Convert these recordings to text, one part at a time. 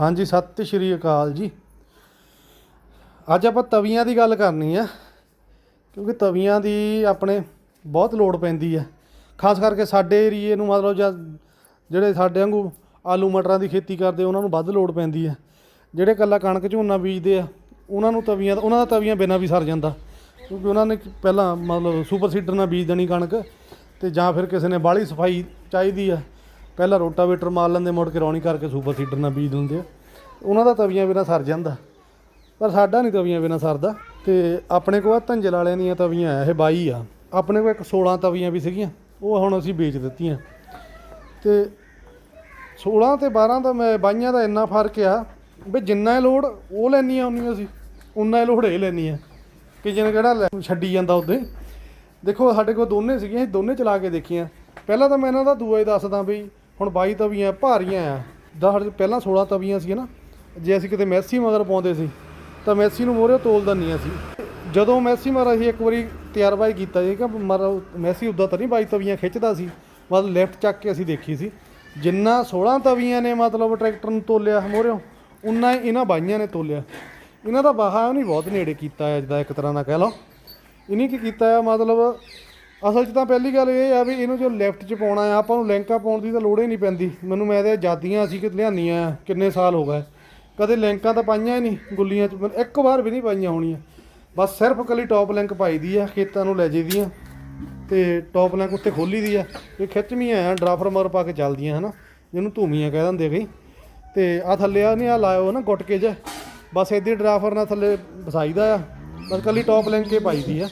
ਹਾਂਜੀ, ਸਤਿ ਸ਼੍ਰੀ ਅਕਾਲ ਜੀ। ਅੱਜ ਆਪਾਂ ਤਵੀਆਂ ਦੀ ਗੱਲ ਕਰਨੀ ਆ, ਕਿਉਂਕਿ ਤਵੀਆਂ ਦੀ ਆਪਣੇ ਬਹੁਤ ਲੋੜ ਪੈਂਦੀ ਆ। ਖਾਸ ਕਰਕੇ ਸਾਡੇ ਏਰੀਏ ਨੂੰ ਮਤਲਬ ਜਾਂ ਜਿਹੜੇ ਸਾਡੇ ਵਾਂਗੂ ਆਲੂ ਮਟਰਾਂ ਦੀ ਖੇਤੀ ਕਰਦੇ, ਉਹਨਾਂ ਨੂੰ ਵੱਧ ਲੋੜ ਪੈਂਦੀ ਆ। ਜਿਹੜੇ ਕੱਲਾ ਕਣਕ ਝੋਨਾ ਬੀਜਦੇ ਆ, ਉਹਨਾਂ ਨੂੰ ਤਵੀਆਂ, ਉਹਨਾਂ ਦਾ ਤਵੀਆਂ ਬਿਨਾਂ ਵੀ ਸਰ ਜਾਂਦਾ। ਕਿਉਂਕਿ ਉਹਨਾਂ ਨੇ ਪਹਿਲਾਂ ਮਤਲਬ ਸੁਪਰ ਸੀਡਰ ਨਾਲ ਬੀਜ ਦੇਣੀ ਕਣਕ, ਤੇ ਜਾਂ ਫਿਰ ਕਿਸੇ ਨੇ ਬਾਹਲੀ ਸਫ਼ਾਈ ਚਾਹੀਦੀ ਆ। ਪਹਿਲਾਂ ਰੋਟਾਵੇਟਰ ਮਾਰ ਲੈਂਦੇ, ਮੁੜ ਕੇ ਰੌਣੀ ਕਰਕੇ ਸੁਪਰ ਸੀਡਰ ਨਾਲ ਬੀਜ ਦਿੰਦੇ ਆ। ਉਹਨਾਂ ਦਾ ਤਵੀਆਂ ਬਿਨਾਂ ਸਰ ਜਾਂਦਾ। ਪਰ ਸਾਡਾ ਨਹੀਂ ਤਵੀਆਂ ਬਿਨਾਂ ਸਰਦਾ। ਤੇ ਆਪਣੇ ਕੋਲ ਆਹ ਧੰਜਲ ਵਾਲਿਆਂ ਦੀਆਂ ਤਵੀਆਂ ਇਹ 22 ਆ। ਆਪਣੇ ਕੋਲ ਇੱਕ 16 ਤਵੀਆਂ ਵੀ ਸੀਗੀਆਂ, ਉਹ ਹੁਣ ਅਸੀਂ ਵੇਚ ਦਿੱਤੀਆਂ। ਤੇ 16 ਤੇ 12 ਦਾ ਮੈਂ, ਬਾਈਆਂ ਦਾ ਇੰਨਾ ਫ਼ਰਕ ਆ ਵੀ ਜਿੰਨਾ ਇਹ ਲੋਡ ਉਹ ਲੈਣੀਆਂ ਹੁੰਦੀਆਂ ਸੀ, ਉਨਾ ਇਹ ਲੋਡ ਇਹ ਲੈਣੀਆਂ ਕਿ ਜਿਵੇਂ ਕਿਹੜਾ ਲੈ- ਛੱਡੀ ਜਾਂਦਾ ਉਹਦੇ। ਦੇਖੋ ਸਾਡੇ ਕੋਲ ਦੋਨੇ ਸੀਗੀਆਂ, ਅਸੀਂ ਦੋਨੇ ਚਲਾ ਕੇ ਦੇਖੀਆਂ। ਪਹਿਲਾਂ ਤਾਂ ਮੈਂ ਇਹਨਾਂ ਦਾ ਦੂਆ ਹੀ ਦੱਸਦਾ ਵੀ ਹੁਣ 22 ਤਵੀਆਂ ਭਾਰੀਆਂ ਆ। ਦਾ ਸਾਡੇ ਕੋਲ ਪਹਿਲਾਂ 16 ਤਵੀਆਂ ਸੀ ਨਾ। ਜੇ ਅਸੀਂ ਕਿਤੇ ਮੈਸੀ ਮਗਰ ਪਾਉਂਦੇ ਸੀ, ਤਾਂ ਮੈਸੀ ਨੂੰ ਮੋਰੇ ਤੋਲ ਦਿੰਦੀਆਂ ਸੀ। ਜਦੋਂ ਮੈਸੀ ਮਾਰਾ ਅਸੀਂ ਇੱਕ ਵਾਰੀ ਤਿਆਰਬਾਈ ਕੀਤਾ ਜੀ ਕਿ ਮਾਰਾ ਮੈਸੀ ਉਦਾਂ ਤਾਂ ਨਹੀਂ 22 ਤਵੀਆਂ ਖਿੱਚਦਾ ਸੀ। ਮਤਲਬ ਲੈਫਟ ਚੱਕ ਕੇ ਅਸੀਂ ਦੇਖੀ ਸੀ। ਜਿੰਨਾ 16 ਤਵੀਆਂ ਨੇ ਮਤਲਬ ਟਰੈਕਟਰ ਨੂੰ ਤੋਲਿਆ ਮੋਰਿਓ ਉਨਾ ਹੀ ਇਹਨਾਂ ਬਾਈਆਂ ਨੇ ਤੋਲਿਆ। ਇਹਨਾਂ ਦਾ ਬਾਹਾ ਨਹੀਂ ਬਹੁਤ ਨੇੜੇ ਕੀਤਾ ਹੈ ਜਿੱਦਾਂ ਇੱਕ ਤਰ੍ਹਾਂ ਦਾ ਕਹਿ ਲਓ। ਇਹਨੇ ਕੀ ਕੀਤਾ ਹੈ ਮਤਲਬ ਅਸਲ 'ਚ ਤਾਂ ਪਹਿਲੀ ਗੱਲ ਇਹ ਆ ਵੀ ਇਹਨੂੰ ਜੋ ਲੈਫਟ 'ਚ ਪਾਉਣਾ ਆ, ਆਪਾਂ ਨੂੰ ਲਿੰਕਾਂ ਪਾਉਣ ਦੀ ਤਾਂ ਲੋੜ ਹੀ ਨਹੀਂ ਪੈਂਦੀ। ਮੈਨੂੰ ਮੈਂ ਤੇ ਜਾਦੀਆਂ ਸੀ ਕਿ ਲਿਆਂਦੀਆਂ ਕਿੰਨੇ ਸਾਲ ਹੋ ਗਏ। ਕਦੇ ਲੈਂਕਾਂ ਤਾਂ ਪਾਈਆਂ ਹੀ ਨਹੀਂ ਗੁੱਲੀਆਂ 'ਚ ਮੈਨੂੰ ਇੱਕ ਵਾਰ ਵੀ ਨਹੀਂ ਪਾਈਆਂ ਹੋਣੀਆਂ। ਬਸ ਸਿਰਫ ਕੱਲੀ ਟੌਪ ਲੈਂਕ ਪਾਈ ਦੀ ਆ, ਖੇਤਾਂ ਨੂੰ ਲੈ ਜਾਈਦੀਆਂ ਤੇ ਟੌਪ ਲੈਂਕ ਉੱਤੇ ਖੋਲੀ ਦੀ ਆ। ਇਹ ਖਿੱਚਵੀਆਂ ਆ ਡਰਾਫਰ ਮਗਰ ਪਾ ਕੇ ਚੱਲਦੀਆਂ, ਹਨਾ। ਜਿਹਨੂੰ ਧੂਮੀਆਂ ਕਹਿ ਦਿੰਦੇ ਕਈ ਤੇ ਆ ਥੱਲੇ ਆ ਨਹੀਂ ਆ ਲਾਇਓ ਨਾ ਗੁੱਟ ਕੇ ਜੇ ਬਸ ਇਹਦੀ ਡਰਾਫਰ ਨਾਲ ਥੱਲੇ ਵਸਾਈਦਾ ਆ। ਬਸ ਕੱਲੀ ਟੌਪ ਲੈਂਕ ਕੇ ਪਾਈ ਦੀ ਆ।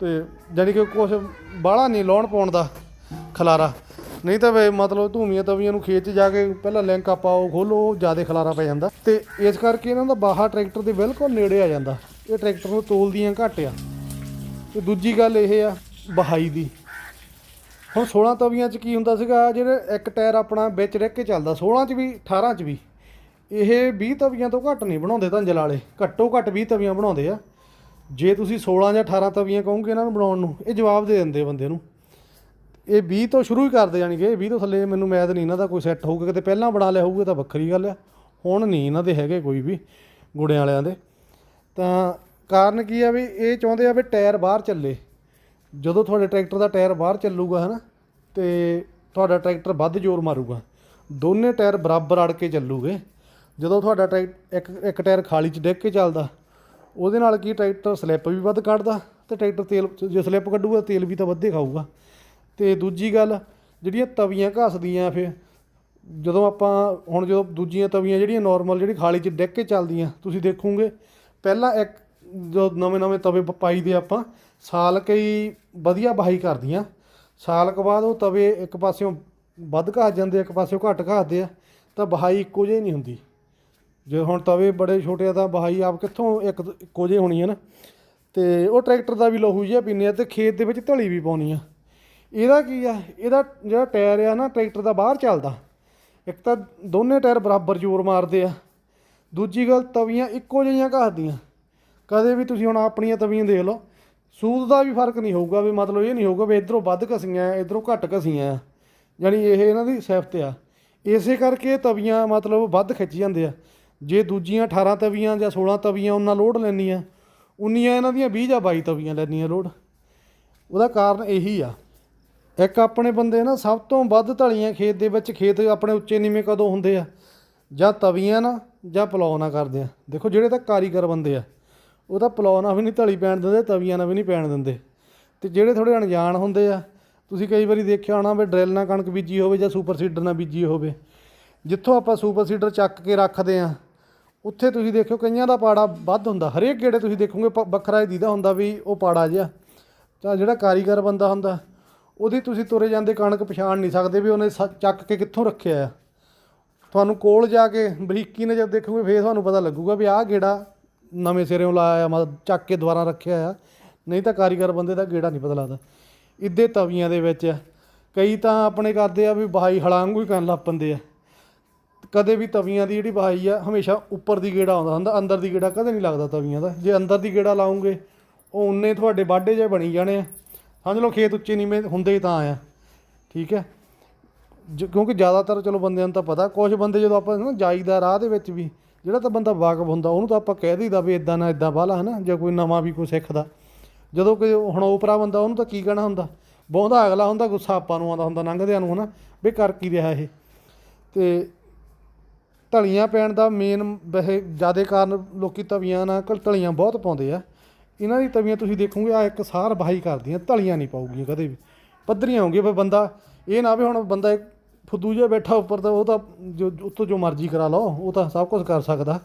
ਤੇ ਜਾਨੀ ਕਿ ਕੁਛ ਬਾਹਲਾ ਨਹੀਂ ਲਾਉਣ ਪਾਉਣ ਦਾ ਖਲਾਰਾ। ਨਹੀਂ ਤਾਂ ਵੇ ਮਤਲਬ ਧੂਮੀਆਂ ਤਵੀਆਂ ਨੂੰ ਖੇਤ 'ਚ ਜਾ ਕੇ ਪਹਿਲਾਂ ਲਿੰਕ ਪਾਓ ਖੋਲੋ ਜ਼ਿਆਦਾ ਖਲਾਰਾ ਪੈ ਜਾਂਦਾ। ਤੇ ਇਸ ਕਰਕੇ ਇਹਨਾਂ ਦਾ ਬਾਹਾ ਟਰੈਕਟਰ ਦੇ ਬਿਲਕੁਲ ਨੇੜੇ ਆ ਜਾਂਦਾ। ਇਹ ਟਰੈਕਟਰ ਨੂੰ ਤੋਲਦੀਆਂ ਘੱਟ ਆ। ਤੇ ਦੂਜੀ ਗੱਲ ਇਹ ਆ ਬਹਾਈ ਦੀ। ਹੁਣ 16 ਤਵੀਆਂ 'ਚ ਕੀ ਹੁੰਦਾ ਸੀਗਾ ਜਿਹੜਾ ਇੱਕ ਟਾਇਰ ਆਪਣਾ ਵਿੱਚ ਰਹਿ ਕੇ ਚੱਲਦਾ 16 'ਚ ਵੀ 18 'ਚ ਵੀ, ਇਹ 20 ਤਵੀਆਂ ਤੋਂ ਘੱਟ ਨਹੀਂ ਬਣਾਉਂਦੇ ਧੰਜਲ ਵਾਲੇ। ਘੱਟੋ ਘੱਟ 20 ਤਵੀਆਂ ਬਣਾਉਂਦੇ ਆ। ਜੇ ਤੁਸੀਂ 16 ਜਾਂ 18 ਤਵੀਆਂ ਕਹੋਗੇ ਇਹਨਾਂ ਨੂੰ ਬਣਾਉਣ ਨੂੰ, ਇਹ ਜਵਾਬ ਦੇ ਦਿੰਦੇ ਬੰਦੇ ਨੂੰ। ਇਹ 20 ਤੋਂ ਸ਼ੁਰੂ ਹੀ ਕਰਦੇ ਜਾਣੀ ਕਿ 20 ਤੋਂ ਥੱਲੇ ਮੈਨੂੰ ਮੈਦ ਨਹੀਂ ਇਹਨਾਂ ਦਾ ਕੋਈ ਸੈੱਟ ਹੋਊਗਾ, ਕਿਤੇ ਪਹਿਲਾਂ ਬਣਾ ਲਿਆ ਹੋਊਗਾ ਤਾਂ ਵੱਖਰੀ ਗੱਲ ਆ। ਹੁਣ ਨਹੀਂ ਇਹਨਾਂ ਦੇ ਹੈਗੇ ਕੋਈ ਵੀ ਗੁੜਿਆਂ ਵਾਲਿਆਂ ਦੇ। ਤਾਂ ਕਾਰਨ ਕੀ ਆ ਵੀ ਇਹ ਚਾਹੁੰਦੇ ਆ ਵੀ ਟਾਇਰ ਬਾਹਰ ਚੱਲੇ। ਜਦੋਂ ਤੁਹਾਡੇ ਟਰੈਕਟਰ ਦਾ ਟਾਇਰ ਬਾਹਰ ਚੱਲੂਗਾ ਹਨਾ, ਤੇ ਤੁਹਾਡਾ ਟਰੈਕਟਰ ਵੱਧ ਜ਼ੋਰ ਮਾਰੂਗਾ। ਦੋਨੇ ਟਾਇਰ ਬਰਾਬਰ ਅੜ ਕੇ ਚੱਲੂਗੇ। ਜਦੋਂ ਤੁਹਾਡਾ ਟਰੈਕ, ਇੱਕ ਇੱਕ ਟਾਇਰ ਖਾਲੀ 'ਚ ਡਿੱਗ ਕੇ ਚੱਲਦਾ ਉਹਦੇ ਨਾਲ ਕੀ ਟਰੈਕਟਰ ਸਲਿੱਪ ਵੀ ਵੱਧ ਕੱਢਦਾ ਤੇ ਟਰੈਕਟਰ ਤੇਲ ਜੇ ਸਲਿੱਪ ਕੱਢੂਗਾ ਤੇਲ ਵੀ ਤਾਂ ਵੱਧੇ ਖਾਊਗਾ। ਤੇ ਦੂਜੀ ਗੱਲ ਜਿਹੜੀਆਂ ਤਵੀਆਂ ਘਸਦੀਆਂ ਫਿਰ, ਜਦੋਂ ਆਪਾਂ ਹੁਣ ਜਦੋਂ ਦੂਜੀਆਂ ਤਵੀਆਂ ਜਿਹੜੀਆਂ ਨਾਰਮਲ ਜਿਹੜੀ ਖਾਲੀ 'ਚ ਡਿੱਗ ਕੇ ਚੱਲਦੀਆਂ, ਤੁਸੀਂ ਦੇਖੋਗੇ, ਪਹਿਲਾਂ ਇੱਕ ਜੋ ਨਵੇਂ ਨਵੇਂ ਤਵੇ ਪਾਈ ਦੇ ਆਪਾਂ, ਸਾਲ ਕਈ ਵਧੀਆ ਬਹਾਈ ਕਰਦੀਆਂ। ਸਾਲ ਕੁ ਬਾਅਦ ਉਹ ਤਵੇ ਇੱਕ ਪਾਸਿਓਂ ਵੱਧ ਘਾ ਜਾਂਦੇ ਇੱਕ ਪਾਸਿਓਂ ਘੱਟ ਘਸਦੇ ਆ, ਤਾਂ ਬਹਾਈ ਇੱਕੋ ਜਿਹੀ ਨਹੀਂ ਹੁੰਦੀ। ਜੇ ਹੁਣ ਤਵੇ ਬੜੇ ਛੋਟੇ ਆ ਤਾਂ ਬਹਾਈ ਆਪ ਕਿੱਥੋਂ ਇੱਕ ਇੱਕੋ ਜਿਹੀ ਹੋਣੀ ਹੈ ਨਾ। ਤੇ ਉਹ ਟਰੈਕਟਰ ਦਾ ਵੀ ਲਹੂ ਜਿਹਾ ਪੀਨੇ ਆ ਤੇ ਖੇਤ ਦੇ ਵਿੱਚ ਢਲੀ ਵੀ ਪਾਉਣੀ ਆ। ਇਹਦਾ ਕੀ ਆ? ਇਹਦਾ ਜਿਹੜਾ ਟਾਇਰ ਆ ਨਾ, ਟਰੈਕਟਰ ਦਾ ਬਾਹਰ ਚੱਲਦਾ। ਇੱਕ ਤਾਂ ਦੋਨੇ ਟਾਇਰ ਬਰਾਬਰ ਜ਼ੋਰ ਮਾਰਦੇ ਆ। ਦੂਜੀ ਗੱਲ ਤਵੀਆਂ ਇੱਕੋ ਜਿਹੀਆਂ ਘਸਦੀਆਂ। ਕਦੇ ਵੀ ਤੁਸੀਂ ਹੁਣ ਆਪਣੀਆਂ ਤਵੀਆਂ ਦੇਖ ਲਓ ਸੂਦ ਦਾ ਵੀ ਫ਼ਰਕ ਨਹੀਂ ਹੋਊਗਾ ਵੀ ਮਤਲਬ ਇਹ ਨਹੀਂ ਹੋਊਗਾ ਵੀ ਇਧਰੋਂ ਵੱਧ ਘਸੀਆਂ, ਇਧਰੋਂ ਘੱਟ ਘਸੀਆਂ। ਆ ਯਾਨੀ ਇਹ ਇਹਨਾਂ ਦੀ ਸਿਫਤ ਆ। ਇਸੇ ਕਰਕੇ ਤਵੀਆਂ ਮਤਲਬ ਵੱਧ ਖਿੱਚ ਜਾਂਦੇ ਆ। ਜੇ ਦੂਜੀਆਂ 18 ਤਵੀਆਂ ਜਾਂ 16 ਤਵੀਆਂ ਉਹਨਾਂ ਲੋਡ ਲੈਣੀਆਂ ਉਨੀਆਂ ਇਹਨਾਂ ਦੀਆਂ 20 ਜਾਂ 22 ਤਵੀਆਂ ਲੈਣੀਆਂ ਲੋਡ। ਉਹਦਾ ਕਾਰਨ ਇਹੀ ਆ। ਇੱਕ ਆਪਣੇ ਬੰਦੇ ਨਾ ਸਭ ਤੋਂ ਵੱਧ ਢਲੀਆਂ ਖੇਤ ਦੇ ਵਿੱਚ ਖੇਤ ਆਪਣੇ ਉੱਚੇ ਨੀਵੇਂ ਕਦੋਂ ਹੁੰਦੇ ਆ? ਜਾਂ ਤਵੀਆਂ ਨਾ, ਜਾਂ ਪਲਾਉ ਨਾ ਕਰਦੇ ਆ। ਦੇਖੋ ਜਿਹੜੇ ਤਾਂ ਕਾਰੀਗਰ ਬੰਦੇ ਆ, ਉਹ ਤਾਂ ਪਲਾਉ ਨਾਲ ਵੀ ਨਹੀਂ ਢਲੀ ਪੈਣ ਦਿੰਦੇ, ਤਵੀਆਂ ਨਾਲ ਵੀ ਨਹੀਂ ਪੈਣ ਦਿੰਦੇ। ਤੇ ਜਿਹੜੇ ਥੋੜੇ ਅਣਜਾਣ ਹੁੰਦੇ ਆ, ਤੁਸੀਂ ਕਈ ਵਾਰੀ ਦੇਖਿਆ ਹੋਣਾ ਵੀ ਡਰਿਲ ਨਾਲ ਕਣਕ ਬੀਜੀ ਹੋਵੇ ਜਾਂ ਸੁਪਰ ਸੀਡਰ ਨਾਲ ਬੀਜੀ ਹੋਵੇ, ਜਿੱਥੋਂ ਆਪਾਂ ਸੁਪਰ ਸੀਡਰ ਚੱਕ ਕੇ ਰੱਖਦੇ ਆ ਉੱਥੇ ਤੁਸੀਂ ਦੇਖਿਓ ਕਈਆਂ ਦਾ ਪਾੜਾ ਵੱਧ ਹੁੰਦਾ, ਹਰੇਕ ਗੇੜੇ ਤੁਸੀਂ ਦੇਖੋਗੇ ਪ- ਵੱਖਰਾ ਹੀ ਦੀਦਾ ਹੁੰਦਾ ਵੀ ਉਹ ਪਾੜਾ ਜਿਹਾ। ਤਾਂ ਜਿਹੜਾ ਕਾਰੀਗਰ ਬੰਦਾ ਹੁੰਦਾ, ਉਹਦੀ ਤੁਸੀਂ ਤੁਰੇ ਜਾਂਦੇ ਕਣਕ ਪਛਾਣ ਨਹੀਂ ਸਕਦੇ ਵੀ ਉਹਨੇ ਸ- ਚੱਕ ਕੇ ਕਿੱਥੋਂ ਰੱਖਿਆ ਆ। ਤੁਹਾਨੂੰ ਕੋਲ ਜਾ ਕੇ ਬਰੀਕੀ ਨਾਲ ਜਦ ਦੇਖੋਗੇ ਫੇਰ ਤੁਹਾਨੂੰ ਪਤਾ ਲੱਗੂਗਾ ਵੀ ਆਹ ਗੇੜਾ ਨਵੇਂ ਸਿਰਿਓਂ ਲਾਇਆ ਆ, ਮਤਲਬ ਚੱਕ ਕੇ ਦੁਬਾਰਾ ਰੱਖਿਆ ਆ। ਨਹੀਂ ਤਾਂ ਕਾਰੀਗਰ ਬੰਦੇ ਦਾ ਗੇੜਾ ਨਹੀਂ ਪਤਾ ਲੱਗਦਾ। ਇੱਦੇ ਤਵੀਆਂ ਦੇ ਵਿੱਚ ਕਈ ਤਾਂ ਆਪਣੇ ਕਰਦੇ ਆ ਵੀ ਬਹਾਈ ਹਲਾਂਗੂ ਹੀ ਕਰਨ ਲੱਗ ਪੈਂਦੇ ਆ। ਕਦੇ ਵੀ ਤਵੀਆਂ ਦੀ ਜਿਹੜੀ ਬਹਾਈ ਆ, ਹਮੇਸ਼ਾ ਉੱਪਰ ਦੀ ਗੇੜਾ ਆਉਂਦਾ ਹੁੰਦਾ, ਅੰਦਰ ਦੀ ਗੇੜਾ ਕਦੇ ਨਹੀਂ ਲੱਗਦਾ ਤਵੀਆਂ ਦਾ। ਜੇ ਅੰਦਰ ਦੀ ਗੇੜਾ ਲਾਉਂਗੇ, ਉਹ ਉਨੇ ਤੁਹਾਡੇ ਵਾਢੇ ਜੇ ਬਣੀ ਜਾਣੇ ਆ। ਸਮਝ ਲਓ, ਖੇਤ ਉੱਚੇ ਨੀਵੇਂ ਹੁੰਦੇ ਹੀ ਤਾਂ ਆ। ਠੀਕ ਹੈ? ਜ- ਕਿਉਂਕਿ ਜ਼ਿਆਦਾਤਰ ਚਲੋ ਬੰਦਿਆਂ ਨੂੰ ਤਾਂ ਪਤਾ ਕੁਝ ਬੰਦੇ ਜਦੋਂ ਆਪਾਂ ਨਾ ਜਾਈਦਾ ਰਾਹ ਦੇ ਵਿੱਚ ਵੀ, ਜਿਹੜਾ ਤਾਂ ਬੰਦਾ ਵਾਕਫ ਹੁੰਦਾ, ਉਹਨੂੰ ਤਾਂ ਆਪਾਂ ਕਹਿ ਦਈਦਾ ਵੀ ਇਦਾਂ ਨਾ ਇਦਾਂ ਬਾਹਲਾ ਹਨਾ? ਜੇ ਕੋਈ ਨਵਾਂ ਵੀ ਕੋਈ ਸਿੱਖਦਾ। ਜਦੋਂ ਕੋਈ ਹੁਣ ਉਪਰਾ ਬੰਦਾ, ਉਹਨੂੰ ਤਾਂ ਕੀ ਕਹਿਣਾ ਹੁੰਦਾ? ਬਹੁਤਾ ਅਗਲਾ ਹੁੰਦਾ, ਗੁੱਸਾ ਆਪਾਂ ਨੂੰ ਆਉਂਦਾ ਹੁੰਦਾ, ਲੰਘਦਿਆਂ ਨੂੰ, ਹਨਾ? ਵੀ ਕਰ ਕੀ ਰਿਹਾ ਇਹ? ਤੇ ਤਲੀਆਂ ਪੈਣ ਦਾ ਮੇਨ ਵੈਸੇ ਜ਼ਿਆਦਾ ਕਾਰਨ ਲੋਕੀ ਤਵੀਆਂ ਨਾਲ ਕ- ਢਲੀਆਂ ਬਹੁਤ ਪਾਉਂਦੇ ਆ। ਇਹਨਾਂ ਦੀ ਤਵੀਆਂ ਤੁਸੀਂ ਦੇਖੋਗੇ ਆ ਇੱਕ ਸਾਰ ਬਹਾਈ ਕਰਦੀਆਂ ਤਲੀਆਂ ਨਹੀਂ ਪਾਉਗੀਆਂ ਕਦੇ ਵੀ। ਪੱਧਰੀਆਂ ਹੋਣਗੀਆਂ ਫਿਰ ਬੰਦਾ, ਇਹ ਨਾ ਵੀ ਹੁਣ ਬੰਦਾ ਇੱਕ ਫੁੱਦੂ ਜਿਹਾ ਬੈਠਾ ਉੱਪਰ ਤਾਂ ਉਹ ਤਾਂ ਜੋ, ਉੱਤੋਂ ਜੋ ਮਰਜ਼ੀ ਕਰਾ ਲਓ, ਉਹ ਤਾਂ ਸਭ ਕੁਝ ਕਰ ਸਕਦਾ।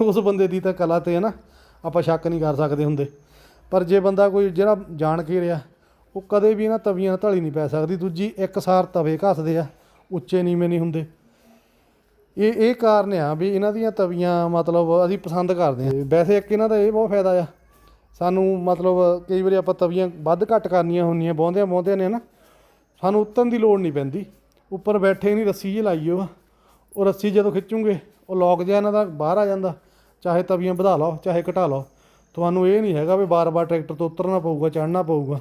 ਉਸ ਬੰਦੇ ਦੀ ਤਾਂ ਕਲਾ ਤੇ ਹੈ ਨਾ, ਆਪਾਂ ਸ਼ੱਕ ਨਹੀਂ ਕਰ ਸਕਦੇ ਹੁੰਦੇ। ਪਰ ਜੇ ਬੰਦਾ ਕੋਈ ਜਿਹੜਾ ਜਾਣ ਕੇ ਰਿਹਾ, ਉਹ ਕਦੇ ਵੀ ਇਹਨਾਂ ਤਵੀਆਂ ਨਾਲ ਢਲੀ ਨਹੀਂ ਪੈ ਸਕਦੀ। ਦੂਜੀ, ਇੱਕ ਸਾਰ ਤਵੇ ਘਸਦੇ ਆ, ਉੱਚੇ ਨੀਵੇਂ ਨਹੀਂ ਹੁੰਦੇ। ਇਹ ਇਹ ਕਾਰਨ ਆ ਵੀ ਇਹਨਾਂ ਦੀਆਂ ਤਵੀਆਂ ਮਤਲਬ ਅਸੀਂ ਪਸੰਦ ਕਰਦੇ ਹਾਂ। ਵੈਸੇ ਇੱਕ ਇਹਨਾਂ ਦਾ ਇਹ ਬਹੁਤ ਫਾਇਦਾ ਆ। ਸਾਨੂੰ ਮਤਲਬ ਕਈ ਵਾਰੀ ਆਪਾਂ ਤਵੀਆਂ ਵੱਧ ਘੱਟ ਕਰਨੀਆਂ ਹੁੰਦੀਆਂ ਬਹੁੰਦਿਆਂ ਬਹੁੰਦਿਆਂ ਨੇ ਨਾ ਸਾਨੂੰ ਉੱਤਨ ਦੀ ਲੋੜ ਨਹੀਂ ਪੈਂਦੀ। ਉੱਪਰ ਬੈਠੇ ਨਹੀਂ ਰੱਸੀ ਜਿਹੀ ਲਾਈਓ ਉਹ ਉਹ ਰੱਸੀ ਜਦੋਂ ਖਿੱਚੂਗੇ, ਉਹ ਲੋਕ ਜਿਹਾ ਇਹਨਾਂ ਦਾ ਬਾਹਰ ਆ ਜਾਂਦਾ। ਚਾਹੇ ਤਵੀਆਂ ਵਧਾ ਲਓ, ਚਾਹੇ ਘਟਾ ਲਓ। ਤੁਹਾਨੂੰ ਇਹ ਨਹੀਂ ਹੈਗਾ ਵੀ ਬਾਰ-ਬਾਰ ਟਰੈਕਟਰ ਤੋਂ ਉਤਰਨਾ ਪਊਗਾ, ਚੜ੍ਹਨਾ ਪਊਗਾ।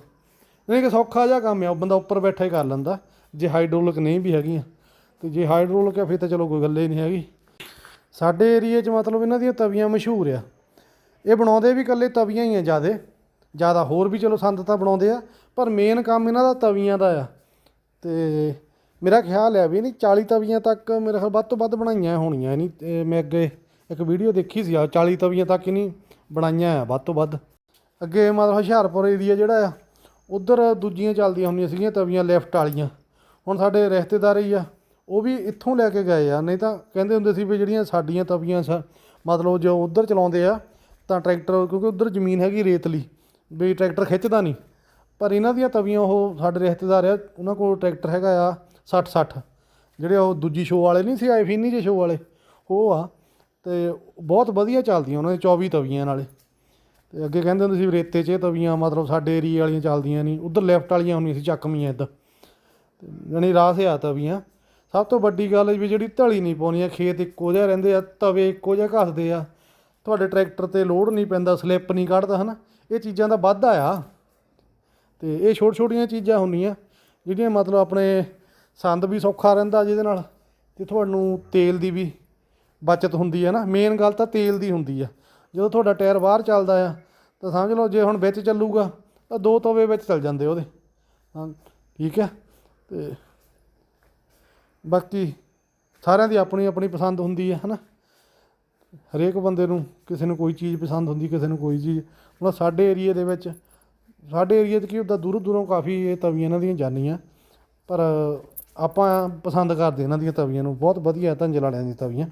ਨਹੀਂ ਕਿ ਸੌਖਾ ਜਿਹਾ ਕੰਮ ਆ, ਉਹ ਬੰਦਾ ਉੱਪਰ ਬੈਠਾ ਹੀ ਕਰ ਲੈਂਦਾ। ਜੇ ਹਾਈਡ੍ਰੋਲਿਕ ਨਹੀਂ ਵੀ ਹੈਗੀਆਂ। ਤੇ ਜੇ ਹਾਈਡ੍ਰੋਲਿਕ ਆ ਫਿਰ ਤਾਂ ਚਲੋ ਕੋਈ ਗੱਲ ਹੀ ਨਹੀਂ ਹੈਗੀ। ਸਾਡੇ ਏਰੀਏ 'ਚ ਮਤਲਬ ਇਹਨਾਂ ਦੀਆਂ ਤਵੀਆਂ ਮਸ਼ਹੂਰ ਆ। ਇਹ ਬਣਾਉਂਦੇ ਵੀ ਇਕੱਲੇ ਤਵੀਆਂ ਹੀ ਆ ਜਿਆਦੇ। ਜ਼ਿਆਦਾ ਹੋਰ ਵੀ ਚਲੋ ਸੰਦ ਤਾਂ ਬਣਾਉਂਦੇ ਆ, ਪਰ ਮੇਨ ਕੰਮ ਇਹਨਾਂ ਦਾ ਤਵੀਆਂ ਦਾ ਆ। ਤੇ ਮੇਰਾ ਖਿਆਲ ਹੈ ਵੀ ਨਹੀਂ 40 ਤਵੀਆਂ ਤੱਕ ਮੇਰੇ ਖਿਆਲ ਵੱਧ ਤੋਂ ਵੱਧ ਬਣਾਈਆਂ ਹੋਣੀਆਂ ਨਹੀਂ ਤੇ ਮੈਂ ਅੱਗੇ ਇੱਕ ਵੀਡੀਓ ਦੇਖੀ ਸੀ ਆ 40 ਤਵੀਆਂ ਤੱਕ ਹੀ ਨਹੀਂ ਬਣਾਈਆਂ ਆ, ਵੱਧ ਤੋਂ ਵੱਧ। ਅੱਗੇ ਮਤਲਬ ਹੁਸ਼ਿਆਰਪੁਰ ਏਰੀਆ ਜਿਹੜਾ ਆ, ਉਧਰ ਦੂਜੀਆਂ ਚੱਲਦੀਆਂ ਹੁੰਦੀਆਂ ਸੀਗੀਆਂ ਤਵੀਆਂ ਲੈਫਟ ਵਾਲੀਆਂ। ਹੁਣ ਸਾਡੇ ਰਿਸ਼ਤੇਦਾਰ ਹੀ ਆ। ਉਹ ਵੀ ਇੱਥੋਂ ਲੈ ਕੇ ਗਏ ਆ, ਨਹੀਂ ਤਾਂ ਕਹਿੰਦੇ ਹੁੰਦੇ ਸੀ ਵੀ ਜਿਹੜੀਆਂ ਸਾਡੀਆਂ ਤਵੀਆਂ ਸ ਮਤਲਬ ਜੋ ਉਧਰ ਚਲਾਉਂਦੇ ਆ, ਤਾਂ ਟਰੈਕਟਰ, ਕਿਉਂਕਿ ਉਧਰ ਜ਼ਮੀਨ ਹੈਗੀ ਰੇਤਲੀ, ਵੀ ਟਰੈਕਟਰ ਖਿੱਚਦਾ ਨਹੀਂ। ਪਰ ਇਹਨਾਂ ਦੀਆਂ ਤਵੀਆਂ ਉਹ ਸਾਡੇ ਰਿਸ਼ਤੇਦਾਰ ਆ, ਉਹਨਾਂ ਕੋਲ ਟਰੈਕਟਰ ਹੈਗਾ ਆ 60 60 ਜਿਹੜੇ ਉਹ ਦੂਜੀ ਸ਼ੋਅ ਵਾਲੇ ਨਹੀਂ ਸੀ ਆਏ, ਫਿੰਨੀ ਜੇ ਸ਼ੋਅ ਵਾਲੇ, ਉਹ ਆ, ਤੇ ਬਹੁਤ ਵਧੀਆ ਚੱਲਦੀਆਂ ਉਹਨਾਂ ਦੇ 24 ਤਵੀਆਂ ਨਾਲੇ। ਤੇ ਅੱਗੇ ਕਹਿੰਦੇ ਹੁੰਦੇ ਸੀ ਵੀ ਰੇਤੇ 'ਚ ਤਵੀਆਂ ਮਤਲਬ ਸਾਡੇ ਏਰੀਏ ਵਾਲੀਆਂ ਚੱਲਦੀਆਂ ਨਹੀਂ, ਉਧਰ ਲੈਫਟ ਵਾਲੀਆਂ ਹੁੰਦੀਆਂ ਸੀ ਚੱਕਵੀਆਂ ਇੱਦਾਂ ਤੇ ਜਾਣੀ ਰਾਸ ਆ ਤਵੀਆਂ। ਸਭ ਤੋਂ ਵੱਡੀ ਗੱਲ ਵੀ ਜਿਹੜੀ ਢਲੀ ਨਹੀਂ ਪਾਉਣੀ ਆ ਖੇਤ ਇੱਕੋ ਜਿਹਾ ਰਹਿੰਦੇ ਆ, ਤਵੇ ਇੱਕੋ ਜਿਹਾ ਘਸਦੇ ਆ। ਤੁਹਾਡੇ ਟਰੈਕਟਰ ਤੇ ਲੋਡ ਨਹੀਂ ਪੈਂਦਾ, ਸਲਿੱਪ ਨਹੀਂ ਕੱਢਦਾ, ਹਨਾ? ਇਹ ਚੀਜ਼ਾਂ ਦਾ ਵਾਧਾ ਆ। ਤੇ ਇਹ ਛੋਟ ਛੋਟੀਆਂ ਚੀਜ਼ਾਂ ਹੁੰਦੀਆਂ, ਜਿਹੜੀਆਂ ਮਤਲਬ ਆਪਣੇ ਸੰਦ ਵੀ ਸੌਖਾ ਰਹਿੰਦਾ ਜਿਹਦੇ ਨਾਲ ਤੇ ਤੁਹਾਨੂੰ ਤੇਲ ਦੀ ਵੀ ਬਚਤ ਹੁੰਦੀ ਹੈ ਨਾ। ਮੇਨ ਗੱਲ ਤਾਂ ਤੇਲ ਦੀ ਹੁੰਦੀ ਆ। ਜਦੋਂ ਤੁਹਾਡਾ ਟਾਇਰ ਬਾਹਰ ਚੱਲਦਾ ਆ, ਤਾਂ ਸਮਝ ਲਓ ਜੇ ਹੁਣ ਵਿੱਚ ਚੱਲੂਗਾ, ਤਾਂ ਦੋ ਤਵੇ ਵਿੱਚ ਚੱਲ ਜਾਂਦੇ ਉਹਦੇ। ਹਾਂ, ਠੀਕ ਹੈ ਤੇ ਬਾਕੀ ਸਾਰਿਆਂ ਦੀ ਆਪਣੀ ਆਪਣੀ ਪਸੰਦ ਹੁੰਦੀ ਹੈ, ਹਨਾ? ਹਰੇਕ ਬੰਦੇ ਨੂੰ ਕਿਸੇ ਨੂੰ ਕੋਈ ਚੀਜ਼ ਪਸੰਦ ਹੁੰਦੀ, ਕਿਸੇ ਨੂੰ ਕੋਈ ਚੀਜ਼। ਹੁਣ ਸਾਡੇ ਏਰੀਏ ਦੇ ਵਿੱਚ, ਸਾਡੇ ਏਰੀਏ 'ਚ ਕੀ ਹੁੰਦਾ, ਦੂਰੋਂ ਦੂਰੋਂ ਕਾਫੀ ਇਹ ਤਵੀਆਂ ਇਹਨਾਂ ਦੀਆਂ ਜਾਂਦੀਆਂ। ਪਰ ਆਪਾਂ ਪਸੰਦ ਕਰਦੇ ਇਹਨਾਂ ਦੀਆਂ ਤਵੀਆਂ ਨੂੰ, ਬਹੁਤ ਵਧੀਆ ਧੰਜਲ ਵਾਲਿਆਂ ਦੀਆਂ ਤਵੀਆਂ।